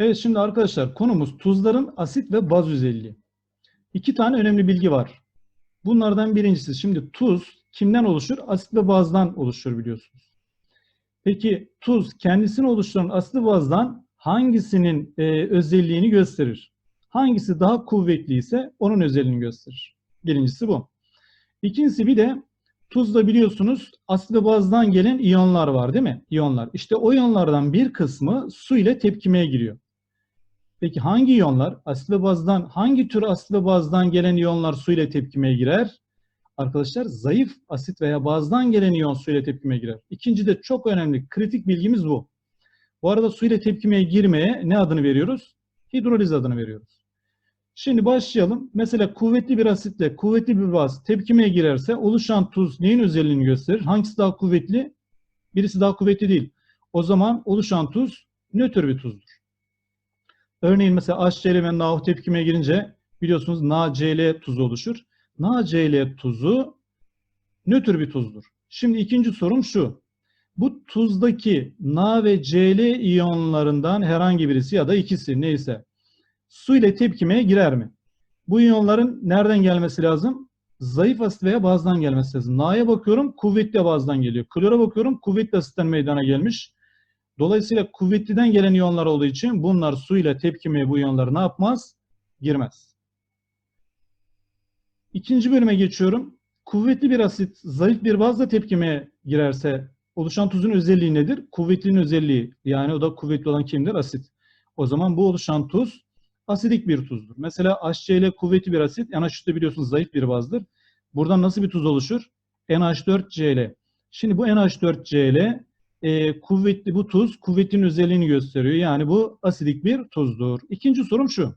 Evet şimdi arkadaşlar konumuz tuzların asit ve baz özelliği. İki tane önemli bilgi var. Bunlardan birincisi şimdi tuz kimden oluşur? Asit ve bazdan oluşur biliyorsunuz. Peki tuz kendisini oluşturan asit ve bazdan hangisinin e, özelliğini gösterir? Hangisi daha kuvvetli ise onun özelliğini gösterir. Birincisi bu. İkincisi bir de tuzda biliyorsunuz asit ve bazdan gelen iyonlar var değil mi? İyonlar. İşte o iyonlardan bir kısmı su ile tepkimeye giriyor. Peki hangi iyonlar? Asit ve bazdan hangi tür asit ve bazdan gelen iyonlar su ile tepkimeye girer? Arkadaşlar zayıf asit veya bazdan gelen iyon su ile tepkimeye girer. İkinci de çok önemli kritik bilgimiz bu. Bu arada su ile tepkimeye girmeye ne adını veriyoruz? Hidroliz adını veriyoruz. Şimdi başlayalım. Mesela kuvvetli bir asitle kuvvetli bir baz tepkimeye girerse oluşan tuz neyin özelliğini gösterir? Hangisi daha kuvvetli? Birisi daha kuvvetli değil. O zaman oluşan tuz nötr bir tuzdur. Örneğin mesela HCl ve NaOH tepkimeye girince biliyorsunuz NaCl tuzu oluşur. NaCl tuzu nötr bir tuzdur. Şimdi ikinci sorum şu. Bu tuzdaki Na ve Cl iyonlarından herhangi birisi ya da ikisi neyse su ile tepkimeye girer mi? Bu iyonların nereden gelmesi lazım? Zayıf asit veya bazdan gelmesi lazım. Na'ya bakıyorum kuvvetli bazdan geliyor. Klora bakıyorum kuvvetli asitten meydana gelmiş. Dolayısıyla kuvvetliden gelen iyonlar olduğu için bunlar su ile tepkimeye bu iyonlar ne yapmaz? Girmez. İkinci bölüme geçiyorum. Kuvvetli bir asit zayıf bir bazla tepkimeye girerse oluşan tuzun özelliği nedir? Kuvvetlinin özelliği. Yani o da kuvvetli olan kimdir? Asit. O zaman bu oluşan tuz asidik bir tuzdur. Mesela HCl kuvvetli bir asit. NH3 biliyorsunuz zayıf bir bazdır. Buradan nasıl bir tuz oluşur? NH4Cl. Şimdi bu NH4Cl e, kuvvetli bu tuz kuvvetin özelliğini gösteriyor. Yani bu asidik bir tuzdur. İkinci sorum şu.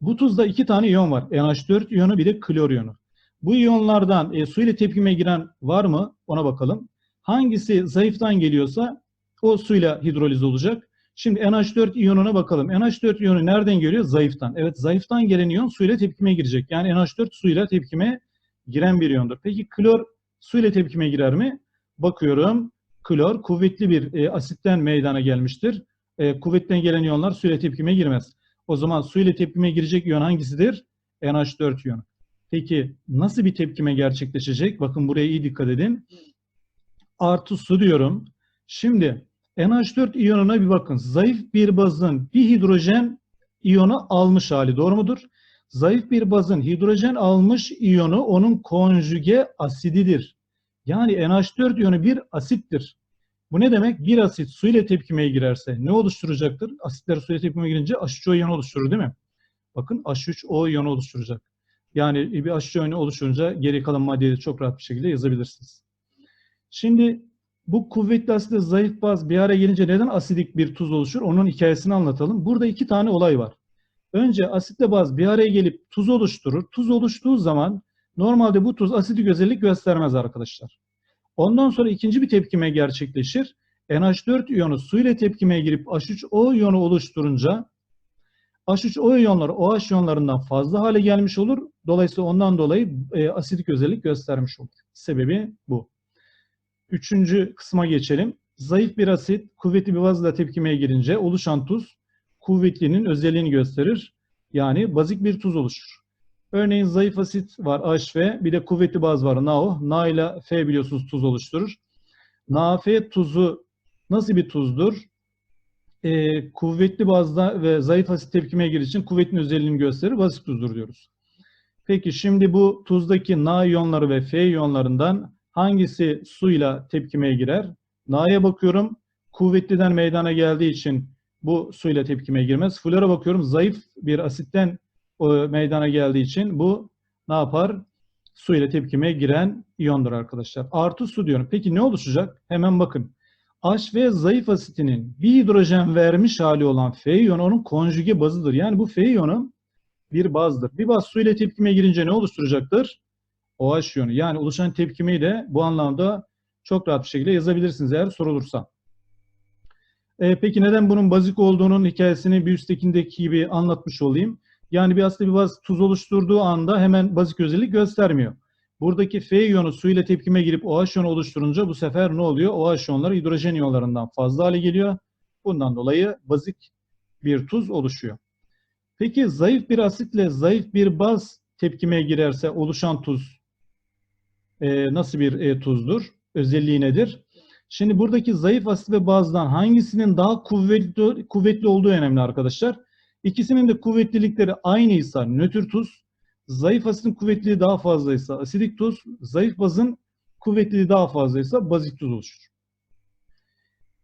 Bu tuzda iki tane iyon var. NH4 iyonu bir de klor iyonu. Bu iyonlardan e, su ile tepkime giren var mı? Ona bakalım. Hangisi zayıftan geliyorsa o suyla hidroliz olacak. Şimdi NH4 iyonuna bakalım. NH4 iyonu nereden geliyor? Zayıftan. Evet zayıftan gelen iyon suyla tepkime girecek. Yani NH4 suyla tepkime giren bir iyondur. Peki klor suyla tepkime girer mi? Bakıyorum. Klor kuvvetli bir e, asitten meydana gelmiştir. E, kuvvetten gelen iyonlar suyla tepkime girmez. O zaman suyla tepkime girecek iyon hangisidir? NH4 iyonu. Peki nasıl bir tepkime gerçekleşecek? Bakın buraya iyi dikkat edin. Artı su diyorum. Şimdi NH4 iyonuna bir bakın. Zayıf bir bazın bir hidrojen iyonu almış hali doğru mudur? Zayıf bir bazın hidrojen almış iyonu onun konjüge asididir. Yani NH4 iyonu bir asittir. Bu ne demek? Bir asit su ile tepkimeye girerse ne oluşturacaktır? Asitler su ile tepkimeye girince H3O iyonu oluşturur değil mi? Bakın H3O iyonu oluşturacak. Yani bir H3O iyonu oluşunca geri kalan maddeyi de çok rahat bir şekilde yazabilirsiniz. Şimdi bu kuvvetli asitle zayıf baz bir araya gelince neden asidik bir tuz oluşur? Onun hikayesini anlatalım. Burada iki tane olay var. Önce asitle baz bir araya gelip tuz oluşturur. Tuz oluştuğu zaman normalde bu tuz asidik özellik göstermez arkadaşlar. Ondan sonra ikinci bir tepkime gerçekleşir. NH4 iyonu su ile tepkimeye girip H3O iyonu oluşturunca H3O iyonları OH iyonlarından fazla hale gelmiş olur. Dolayısıyla ondan dolayı e, asidik özellik göstermiş olur. Sebebi bu. Üçüncü kısma geçelim. Zayıf bir asit kuvvetli bir bazla tepkimeye girince oluşan tuz kuvvetlinin özelliğini gösterir. Yani bazik bir tuz oluşur. Örneğin zayıf asit var HV, bir de kuvvetli baz var NaO. Na ile F biliyorsunuz tuz oluşturur. NaF tuzu nasıl bir tuzdur? Ee, kuvvetli bazda ve zayıf asit tepkimeye girir için kuvvetin özelliğini gösterir. Bazik tuzdur diyoruz. Peki şimdi bu tuzdaki Na iyonları ve F iyonlarından hangisi suyla tepkimeye girer? Na'ya bakıyorum. Kuvvetliden meydana geldiği için bu suyla tepkimeye girmez. Flora bakıyorum. Zayıf bir asitten meydana geldiği için bu ne yapar? Su ile tepkimeye giren iyondur arkadaşlar. Artı su diyorum. Peki ne oluşacak? Hemen bakın. HV zayıf asitinin bir hidrojen vermiş hali olan F iyonu onun konjüge bazıdır. Yani bu F iyonu bir bazdır. Bir baz su ile tepkimeye girince ne oluşturacaktır? OH iyonu. Yani oluşan tepkimeyi de bu anlamda çok rahat bir şekilde yazabilirsiniz eğer sorulursa. E, peki neden bunun bazik olduğunun hikayesini bir üsttekindeki gibi anlatmış olayım. Yani bir aslında bir baz tuz oluşturduğu anda hemen bazik özellik göstermiyor. Buradaki F iyonu su ile tepkime girip OH iyonu oluşturunca bu sefer ne oluyor? OH iyonları hidrojen iyonlarından fazla hale geliyor. Bundan dolayı bazik bir tuz oluşuyor. Peki zayıf bir asitle zayıf bir baz tepkimeye girerse oluşan tuz e, nasıl bir e, tuzdur? Özelliği nedir? Şimdi buradaki zayıf asit ve bazdan hangisinin daha kuvvetli kuvvetli olduğu önemli arkadaşlar. İkisinin de kuvvetlilikleri aynıysa nötr tuz, zayıf asitin kuvvetliliği daha fazlaysa asidik tuz, zayıf bazın kuvvetliliği daha fazlaysa bazik tuz oluşur.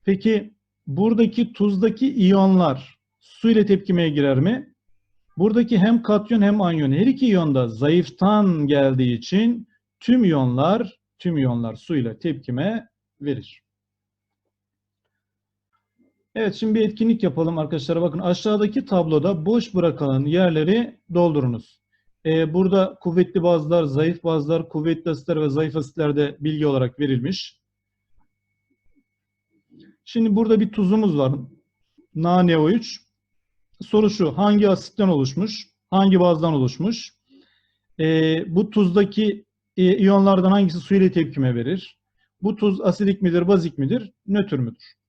Peki buradaki tuzdaki iyonlar su ile tepkimeye girer mi? Buradaki hem katyon hem anyon her iki iyon da zayıftan geldiği için tüm iyonlar tüm iyonlar su ile tepkime verir. Evet şimdi bir etkinlik yapalım arkadaşlar. Bakın aşağıdaki tabloda boş bırakılan yerleri doldurunuz. Ee, burada kuvvetli bazlar, zayıf bazlar, kuvvetli asitler ve zayıf asitler de bilgi olarak verilmiş. Şimdi burada bir tuzumuz var. NaNO3. Soru şu. Hangi asitten oluşmuş? Hangi bazdan oluşmuş? Ee, bu tuzdaki e, iyonlardan hangisi su ile tepkime verir? Bu tuz asidik midir, bazik midir, nötr müdür?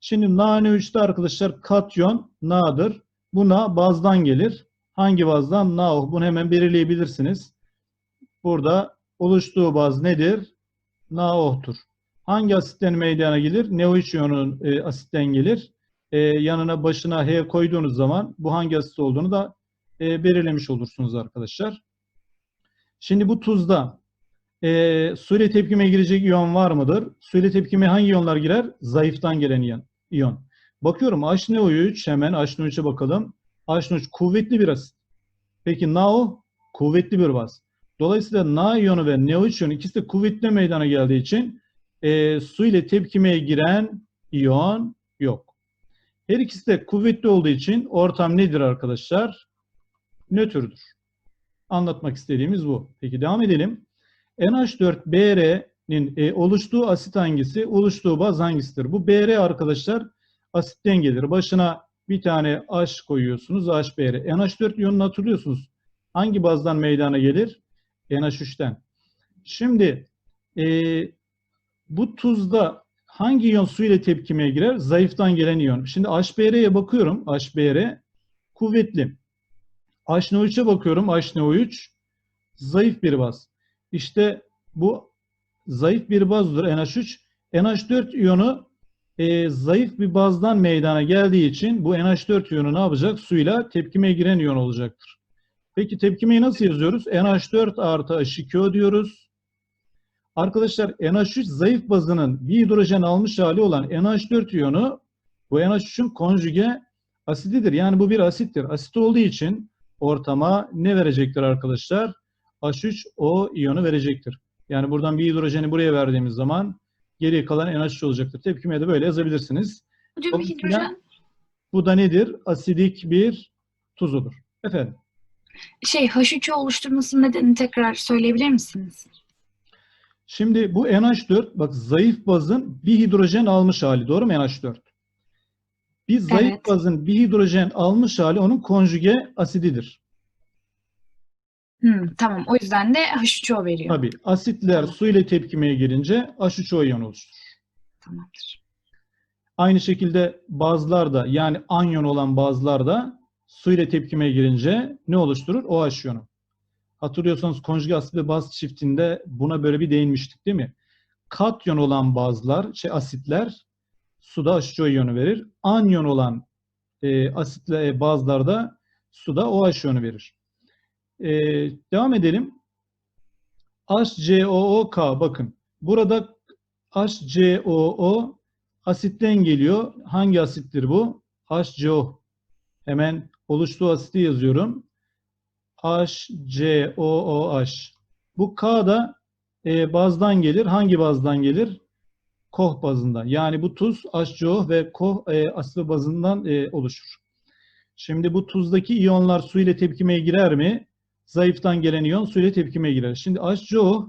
Şimdi NaNO3'te arkadaşlar katyon Na'dır. Bu Na bazdan gelir. Hangi bazdan? NaO. Bunu hemen belirleyebilirsiniz. Burada oluştuğu baz nedir? NaO'tur. Hangi asitten meydana gelir? NO3 iyonunun e, asitten gelir. E, yanına başına H koyduğunuz zaman bu hangi asit olduğunu da e, belirlemiş olursunuz arkadaşlar. Şimdi bu tuzda e, su ile tepkime girecek iyon var mıdır? Su ile tepkime hangi iyonlar girer? Zayıftan gelen iyon. iyon. Bakıyorum HNO3 hemen HNO3'e bakalım. HNO3 kuvvetli bir asit. Peki NaO kuvvetli bir baz. Dolayısıyla Na iyonu ve NO3 iyonu ikisi de kuvvetli meydana geldiği için e, su ile tepkimeye giren iyon yok. Her ikisi de kuvvetli olduğu için ortam nedir arkadaşlar? Nötrdür. Anlatmak istediğimiz bu. Peki devam edelim. NH4BR'nin e, oluştuğu asit hangisi? Oluştuğu baz hangisidir? Bu BR arkadaşlar asitten gelir. Başına bir tane H koyuyorsunuz. HBr. NH4 iyonunu hatırlıyorsunuz. Hangi bazdan meydana gelir? NH3'ten. Şimdi e, bu tuzda hangi iyon su ile tepkimeye girer? Zayıftan gelen iyon. Şimdi HBr'ye bakıyorum. HBr kuvvetli. HNO3'e bakıyorum. HNO3 zayıf bir baz. İşte bu zayıf bir bazdır NH3. NH4 iyonu e, zayıf bir bazdan meydana geldiği için bu NH4 iyonu ne yapacak? Suyla tepkimeye giren iyon olacaktır. Peki tepkimeyi nasıl yazıyoruz? NH4 artı H2O diyoruz. Arkadaşlar NH3 zayıf bazının bir hidrojen almış hali olan NH4 iyonu bu NH3'ün konjüge asididir. Yani bu bir asittir. Asit olduğu için ortama ne verecektir arkadaşlar? H3O iyonu verecektir. Yani buradan bir hidrojeni buraya verdiğimiz zaman geriye kalan NH3 olacaktır. Tepkimeye de böyle yazabilirsiniz. Hocam bir hidrojen Bu da nedir? Asidik bir tuzudur. Efendim. şey H3'ü oluşturmasının nedenini tekrar söyleyebilir misiniz? Şimdi bu NH4 bak zayıf bazın bir hidrojen almış hali. Doğru mu NH4? Bir zayıf Evet. bazın bir hidrojen almış hali onun konjüge asididir. Hmm, tamam. O yüzden de H3O veriyor. Tabii asitler Tamam. su ile tepkimeye girince H3O iyon oluşturur. Tamamdır. Aynı şekilde bazlar da yani anyon olan bazlar da su ile tepkimeye girince ne oluşturur? OH iyonu. Hatırlıyorsanız konjüge asit ve baz çiftinde buna böyle bir değinmiştik değil mi? Katyon olan bazlar, şey asitler suda H2O iyonu verir. Anyon olan e, asitle e, bazlarda suda OH iyonu verir. E, devam edelim. HCOOK bakın. Burada HCOO asitten geliyor. Hangi asittir bu? HCO. Hemen oluştuğu asiti yazıyorum. HCOOH. Bu K da e, bazdan gelir. Hangi bazdan gelir? Koh bazından. Yani bu tuz HCO ve koh e, asitli bazından e, oluşur. Şimdi bu tuzdaki iyonlar su ile tepkimeye girer mi? Zayıftan gelen iyon su ile tepkimeye girer. Şimdi HCO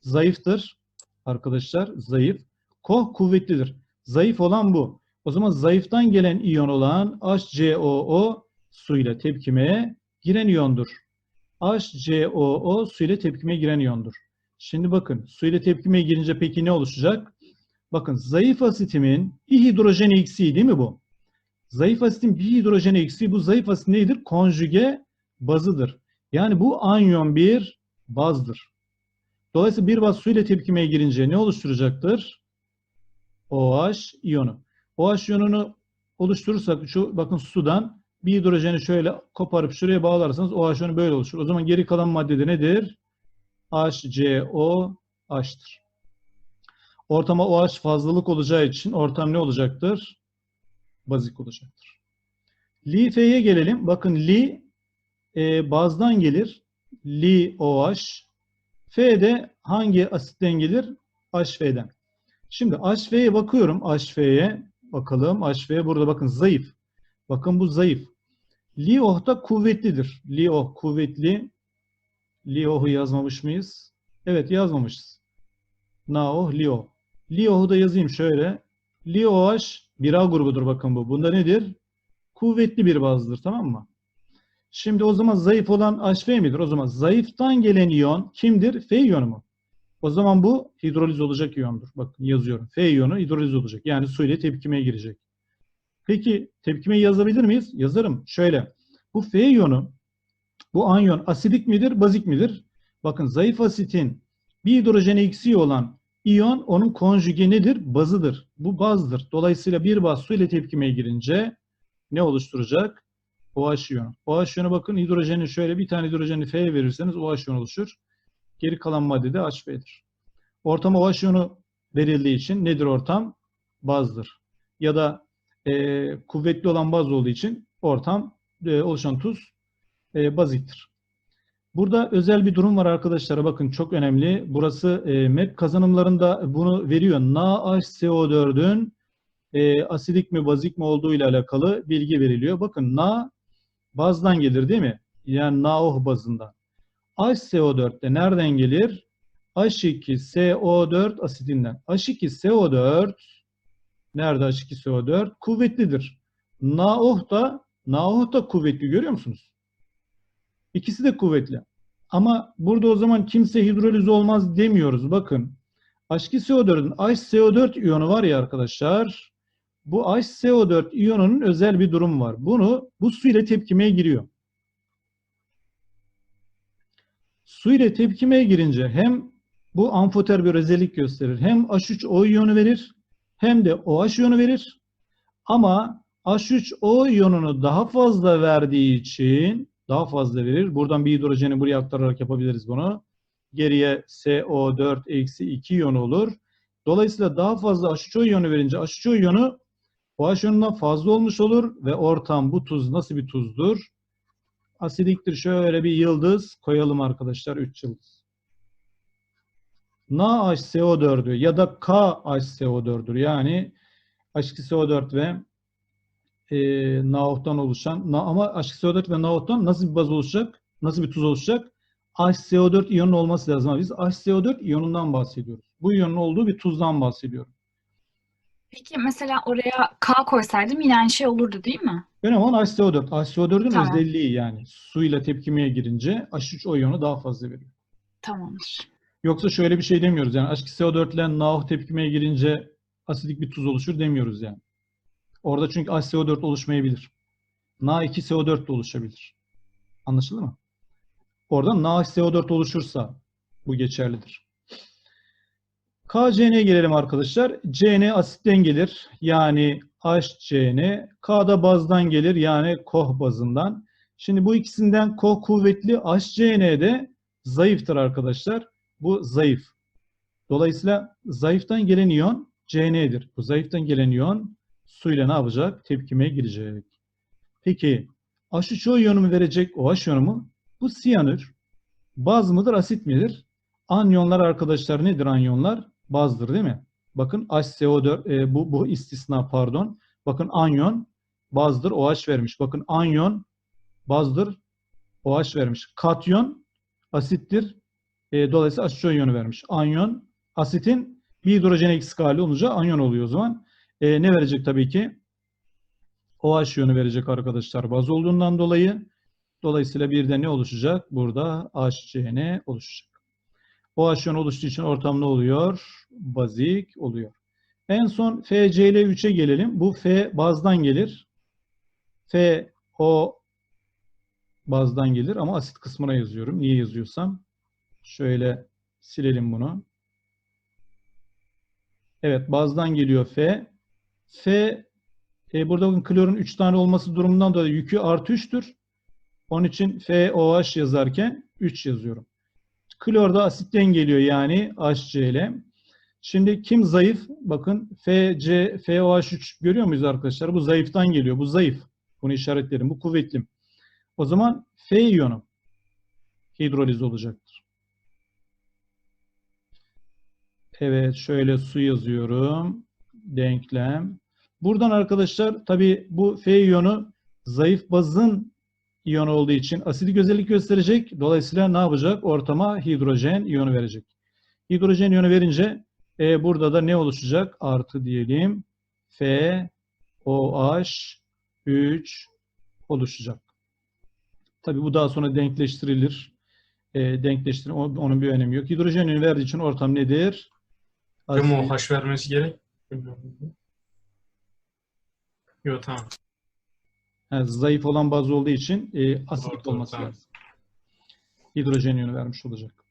zayıftır. Arkadaşlar zayıf. Koh kuvvetlidir. Zayıf olan bu. O zaman zayıftan gelen iyon olan HCOO su ile tepkimeye giren iyondur. HCOO su ile tepkimeye giren iyondur. Şimdi bakın su ile tepkimeye girince peki ne oluşacak? Bakın zayıf asitimin bir hidrojen eksiği değil mi bu? Zayıf asitin bir hidrojeni eksiği bu zayıf asit nedir? Konjüge bazıdır. Yani bu anyon bir bazdır. Dolayısıyla bir baz su ile tepkimeye girince ne oluşturacaktır? OH iyonu. OH iyonunu oluşturursak şu bakın sudan bir hidrojeni şöyle koparıp şuraya bağlarsanız OH iyonu böyle oluşur. O zaman geri kalan madde de nedir? HCOH'tır. Ortama OH fazlalık olacağı için ortam ne olacaktır? Bazik olacaktır. Li F'ye gelelim. Bakın Li e, bazdan gelir. Li OH. F de hangi asitten gelir? HF'den. Şimdi HF'ye bakıyorum. HF'ye bakalım. HF burada bakın zayıf. Bakın bu zayıf. LiOH da kuvvetlidir. LiOH kuvvetli. LiOH'u yazmamış mıyız? Evet yazmamışız. NaOH, LiOH. LiOH'u da yazayım şöyle. LiOH 1A grubudur bakın bu. Bunda nedir? Kuvvetli bir bazdır tamam mı? Şimdi o zaman zayıf olan HF midir? O zaman zayıftan gelen iyon kimdir? F iyonu mu? O zaman bu hidroliz olacak iyondur. Bakın yazıyorum. F iyonu hidroliz olacak. Yani su ile tepkimeye girecek. Peki tepkimeyi yazabilir miyiz? Yazarım. Şöyle. Bu F iyonu bu anyon asidik midir, bazik midir? Bakın zayıf asitin bir hidrojeni eksiği olan iyon onun konjüge nedir? Bazıdır. Bu bazdır. Dolayısıyla bir baz su ile tepkimeye girince ne oluşturacak? OH iyonu. OH iyonu bakın hidrojeni şöyle bir tane hidrojeni F'ye verirseniz OH iyonu oluşur. Geri kalan madde de HF'dir. Ortama OH iyonu verildiği için nedir ortam? Bazdır. Ya da e, kuvvetli olan baz olduğu için ortam e, oluşan tuz e, baziktir. Burada özel bir durum var arkadaşlar. Bakın çok önemli. Burası e, MEP kazanımlarında bunu veriyor. NaHCO4'ün e, asidik mi bazik mi olduğu ile alakalı bilgi veriliyor. Bakın Na bazdan gelir değil mi? Yani NaOH bazından. HCO4 de nereden gelir? H2SO4 asitinden. H2SO4 nerede H2SO4? Kuvvetlidir. NaOH da NaOH da kuvvetli görüyor musunuz? İkisi de kuvvetli. Ama burada o zaman kimse hidroliz olmaz demiyoruz. Bakın H2SO4'ün HCO4 iyonu var ya arkadaşlar. Bu HCO4 iyonunun özel bir durum var. Bunu bu su ile tepkimeye giriyor. Su ile tepkimeye girince hem bu amfoter bir özellik gösterir. Hem H3O iyonu verir hem de OH iyonu verir. Ama H3O iyonunu daha fazla verdiği için daha fazla verir. Buradan bir hidrojeni buraya aktararak yapabiliriz bunu. Geriye CO4 eksi 2 iyon olur. Dolayısıyla daha fazla H3O iyonu verince H3O iyonu OH iyonundan fazla olmuş olur ve ortam bu tuz nasıl bir tuzdur? Asidiktir. Şöyle bir yıldız koyalım arkadaşlar. 3 yıldız. NaHCO4'ü ya da KHCO4'dür. Yani H2SO4 ve e, NaOH'tan oluşan na, ama H2SO4 ve NaOH'tan nasıl bir baz oluşacak? Nasıl bir tuz oluşacak? HCO4 iyonun olması lazım. Biz HCO4 iyonundan bahsediyoruz. Bu iyonun olduğu bir tuzdan bahsediyorum. Peki mesela oraya K koysaydım yine aynı şey olurdu değil mi? Önemli olan HCO4. HCO4'ün Tamam. özelliği yani suyla tepkimeye girince H3O iyonu daha fazla veriyor. Tamamdır. Yoksa şöyle bir şey demiyoruz yani H2SO4 ile NaOH tepkimeye girince asidik bir tuz oluşur demiyoruz yani. Orada çünkü HCO4 oluşmayabilir. Na2SO4 de oluşabilir. Anlaşıldı mı? Orada NaHCO4 oluşursa bu geçerlidir. KCN'ye gelelim arkadaşlar. CN asitten gelir. Yani HCN. K da bazdan gelir. Yani KOH bazından. Şimdi bu ikisinden KOH kuvvetli. HCN de zayıftır arkadaşlar. Bu zayıf. Dolayısıyla zayıftan gelen iyon CN'dir. Bu zayıftan gelen iyon suyla ne yapacak? Tepkimeye girecek. Peki H3O iyonu mu verecek? OH iyonu mu? Bu siyanür. Baz mıdır, asit midir? Anyonlar arkadaşlar nedir anyonlar? Bazdır değil mi? Bakın HCO4 e, bu bu istisna pardon. Bakın anyon bazdır OH vermiş. Bakın anyon bazdır OH vermiş. Katyon asittir. E, dolayısıyla H3O iyonu vermiş. Anyon asitin bir hidrojen eksik hali olunca anyon oluyor o zaman. E, ne verecek tabii ki? OH iyonu verecek arkadaşlar baz olduğundan dolayı. Dolayısıyla bir de ne oluşacak? Burada HCN oluşacak. OH oluştuğu için ortam ne oluyor? Bazik oluyor. En son FCl3'e gelelim. Bu F bazdan gelir. F o bazdan gelir ama asit kısmına yazıyorum. Niye yazıyorsam? Şöyle silelim bunu. Evet, bazdan geliyor F. F e, burada bakın klorun 3 tane olması durumundan dolayı yükü artı 3'tür. Onun için FOH yazarken 3 yazıyorum. Klor da asitten geliyor yani HCl. Şimdi kim zayıf? Bakın FC, FOH3 görüyor muyuz arkadaşlar? Bu zayıftan geliyor. Bu zayıf. Bunu işaretledim. Bu kuvvetli. O zaman F iyonu hidroliz olacaktır. Evet, şöyle su yazıyorum. Denklem. Buradan arkadaşlar tabii bu F iyonu zayıf bazın iyonu olduğu için asidik özellik gösterecek. Dolayısıyla ne yapacak? Ortama hidrojen iyonu verecek. Hidrojen iyonu verince e, burada da ne oluşacak? Artı diyelim. F, OH, 3 oluşacak. Tabii bu daha sonra denkleştirilir. E, denkleştirir. o- Onun bir önemi yok. Hidrojen iyonu verdiği için ortam nedir? Değil mi o Asit. haş vermesi gerek? Yok tamam. Ha, zayıf olan baz olduğu için e, asidik olması lazım. Hidrojen iyonu vermiş olacak.